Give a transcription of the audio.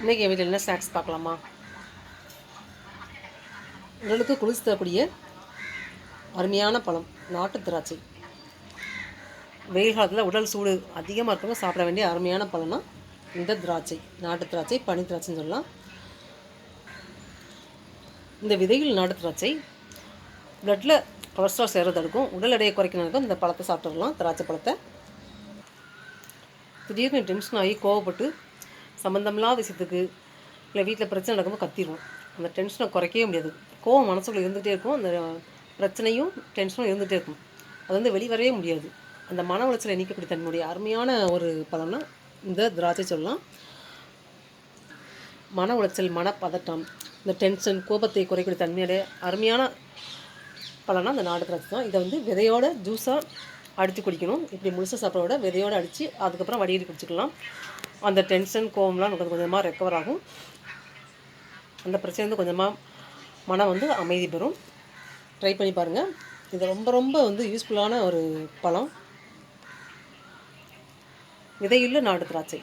இன்றைக்கி என் வீட்டில் என்ன ஸ்நாக்ஸ் பார்க்கலாமா? உடலுக்கு குளிர்ச்சி தரக்கூடிய அருமையான பழம் நாட்டு திராட்சை. வெயில் காலத்தில் உடல் சூடு அதிகமாக இருக்கவங்க சாப்பிட வேண்டிய அருமையான பழம்னா இந்த திராட்சை நாட்டு திராட்சை பனி திராட்சைன்னு சொல்லலாம். இந்த விதைகள் நாட்டு திராட்சை. பிளட்டில் கொலஸ்ட்ரால் சேர்றது தடுக்கும் உடல் எடையை குறைக்கணும் இந்த பழத்தை சாப்பிட்டுடலாம் திராட்சை பழத்தை. திடீர்னு டென்ஷன் ஆகி கோவப்பட்டு சம்மந்தமில்லாத விஷயத்துக்கு இல்லை வீட்டில் பிரச்சனை நடக்கும்போது கத்திடுவோம் அந்த டென்ஷனை குறைக்கவே முடியாது. கோவம் மனசுக்குள்ளே இருந்துகிட்டே இருக்கும். அந்த பிரச்சனையும் டென்ஷனும் இருந்துகிட்டே இருக்கும். அது வந்து வெளிவரவே முடியாது. அந்த மன உளைச்சலை நீக்கக்கூடிய தன்னுடைய அருமையான ஒரு பலம்னா இந்த திராட்சை சொல்லலாம். மன உளைச்சல் மனப்பதட்டம் இந்த டென்ஷன் கோபத்தை குறைக்கூடிய தன்மையோட அருமையான பலனா அந்த நாடு திராட்சை தான். இதை வந்து விதையோட ஜூஸாக அடித்து குடிக்கணும். இப்படி முழுசாக சாப்பிட விட விதையோடு அடித்து அதுக்கப்புறம் வடிகட்டி குடிச்சிக்கலாம். அந்த டென்ஷன் கோவம்லாம் கொஞ்சம் கொஞ்சமாக ரெக்கவர் ஆகும். அந்த பிரச்சனை வந்து கொஞ்சமாக மனம் வந்து அமைதி பெறும். ட்ரை பண்ணி பாருங்கள் இது ரொம்ப ரொம்ப வந்து யூஸ்ஃபுல்லான ஒரு பழம். விதையுள்ள நாட்டு திராட்சை.